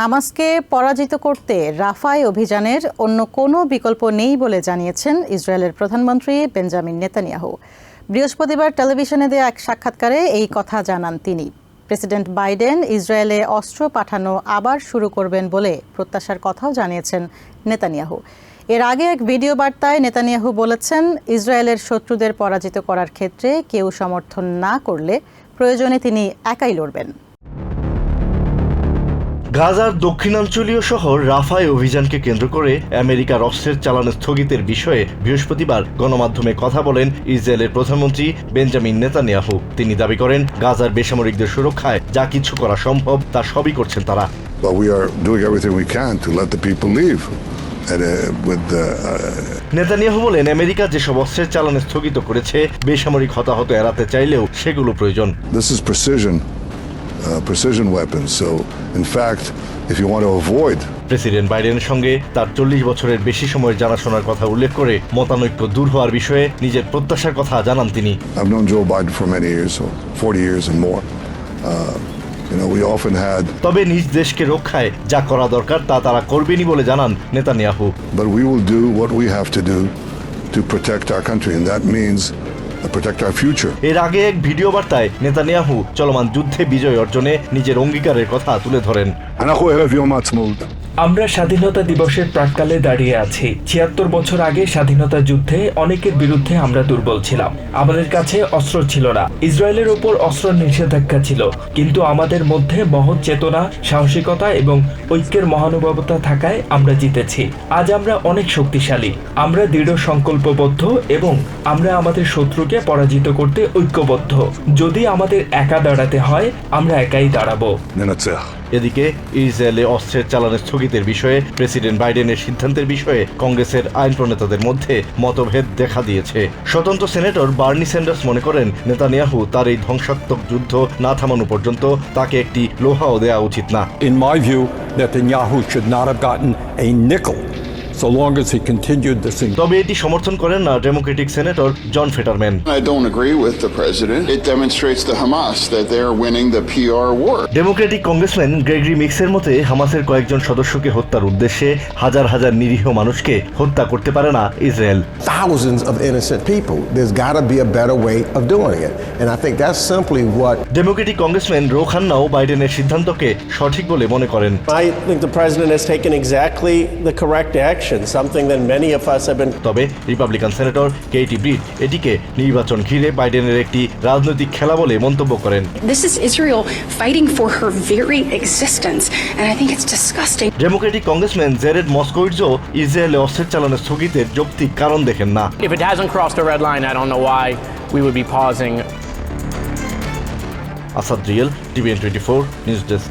হামাসকে পরাজিত করতে রাফায় অভিযানের অন্য কোনো বিকল্প নেই বলে জানিয়েছেন ইসরায়েলের প্রধানমন্ত্রী বেঞ্জামিন নেতানিয়াহু। বৃহস্পতিবার টেলিভিশনে দেয়া এক সাক্ষাৎকারে এই কথা জানান তিনি। প্রেসিডেন্ট বাইডেন ইসরায়েলে অস্ত্র পাঠানো আবার শুরু করবেন বলে প্রত্যাশার কথাও জানিয়েছেন নেতানিয়াহু। এর আগে এক ভিডিও বার্তায় নেতানিয়াহু বলেছেন, ইসরায়েলের শত্রুদের পরাজিত করার ক্ষেত্রে কেউ সমর্থন না করলে প্রয়োজনে তিনি একাই লড়বেন। গাজার দক্ষিণাঞ্চলীয় শহর রাফায় অভিযানকে কেন্দ্র করে আমেরিকার অস্ত্রের চালান স্থগিতের বিষয়ে বৃহস্পতিবার গণমাধ্যমে কথা বলেন ইসরায়েলের প্রধানমন্ত্রী বেঞ্জামিন নেতানিয়াহু। তিনি দাবি করেন গাজার বেসামরিকদের সুরক্ষায় যা কিছু করা সম্ভব তা সবই করছেন তারা। Uh, the, uh, নেতানিয়াহু বলেন আমেরিকা যেসব অস্ত্রের চালান স্থগিত করেছে বেসামরিক হতাহত এড়াতে চাইলেও সেগুলো প্রয়োজন। Precision, uh, weapons. So, in fact, if you want to avoid president বাইডেনের সঙ্গে তার চল্লিশ বছরের বেশি সময়ের জানাশোনার কথা উল্লেখ করে মতানৈক্য দূর হওয়ার বিষয়ে নিজের প্রত্যাশার কথা জানান তিনি I've known Joe Biden for many years, so 40 years and more. Uh, you know, we often had, তবে নিজ দেশকে রক্ষায় যা করা দরকার তা তারা করবেনই বলে জানান Netanyahu but we will do what we have to do to protect our country, and that means এর আগে এক ভিডিও বার্তায় নেতানিয়াহু চলমান যুদ্ধে বিজয় অর্জনে নিজের অঙ্গীকারের কথা তুলে ধরেন। আমরা স্বাধীনতা দিবসের প্রাককালে দাঁড়িয়ে আছি। ছিয়াত্তর বছর আগে স্বাধীনতা যুদ্ধে অনেকের বিরুদ্ধে আমরা দুর্বল ছিলাম। আমাদের কাছে অস্ত্র ছিল না। ইসরায়েলের ওপর অস্ত্র নিষেধাজ্ঞা ছিল। কিন্তু আমাদের মধ্যে মহৎ চেতনা, সাহসিকতা এবং ঐক্যের মহানুভবতা থাকায় আমরা জিতেছি। আজ আমরা অনেক শক্তিশালী। আমরা দৃঢ় সংকল্পবদ্ধ এবং আমরা আমাদের শত্রুকে পরাজিত করতে ঐক্যবদ্ধ। যদি আমাদের একা দাঁড়াতে হয়, আমরা একাই দাঁড়াবো। এদিকে ইসরায়েলে অস্ত্রের চালান স্থগিতের বিষয়ে প্রেসিডেন্ট বাইডেনের সিদ্ধান্তের বিষয়ে কংগ্রেসের আইন প্রণেতাদের মধ্যে মতভেদ দেখা দিয়েছে। স্বতন্ত্র সেনেটর বার্নি স্যান্ডার্স মনে করেন, নেতানিয়াহু তার এই ধ্বংসাত্মক যুদ্ধ না থামানো পর্যন্ত তাকে একটি লোহাও দেওয়া উচিত না। In my view Netanyahu should not have gotten a nickel so long as he continued this. তবে এটি সমর্থন করেন না democratic senator John Fetterman I don't agree with the president. It demonstrates to Hamas that they're winning the PR war. Democratic congressman Gregory মিক্সের মতে হামাসের কয়েকজন সদস্যকে হত্যার উদ্দেশ্যে হাজার হাজার নিরীহ মানুষকে হত্যা করতে পারে না Israel thousands of innocent people. There's got to be a better way of doing it. And I think that's simply what democratic congressman Ro খান্নাও বাইডেনের সিদ্ধান্তকে সঠিক বলে মনে করেন I think the president has taken exactly the correct action, something that many of us have been তবে Republican senator Katie Britt এটিকে নির্বাচন ঘিরে বাইডেনের একটি রাজনৈতিক খেলা বলে মন্তব্য করেন This is Israel fighting for her very existence, and I think it's disgusting. Democratic congressman Jared মস্কোইটজও ইসরায়েলে অস্ত্রের চালানো স্থগিতের যৌক্তিক কারণ দেখেন না If it hasn't crossed the red line, I don't know why we would be pausing Asad real TVN twenty four news desk